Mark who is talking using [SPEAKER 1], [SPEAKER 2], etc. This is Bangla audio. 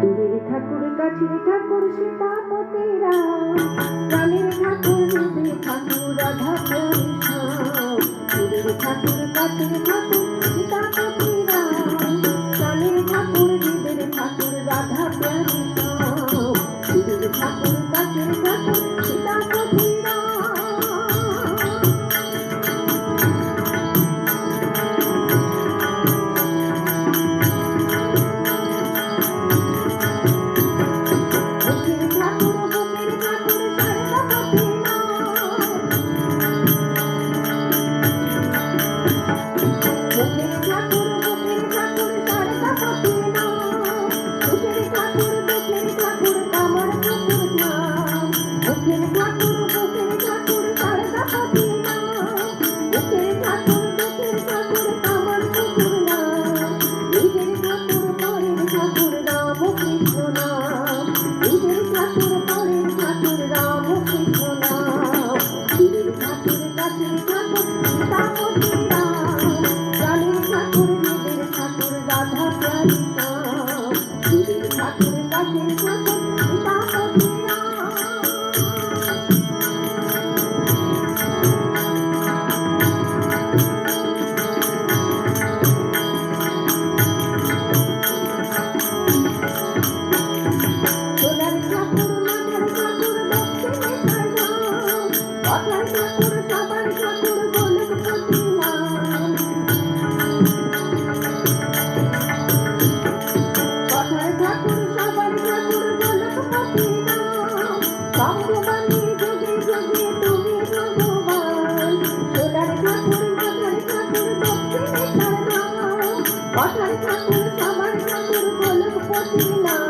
[SPEAKER 1] দূরের ঠাকুর কাছের ঠাকুর সীতা পতেরা কালের ঠাকুর রূপে ঠাকুর রাধা পরিষা দূরের ঠাকুর কাছের ঠাকুর সীতা পতেরা Thank you. love.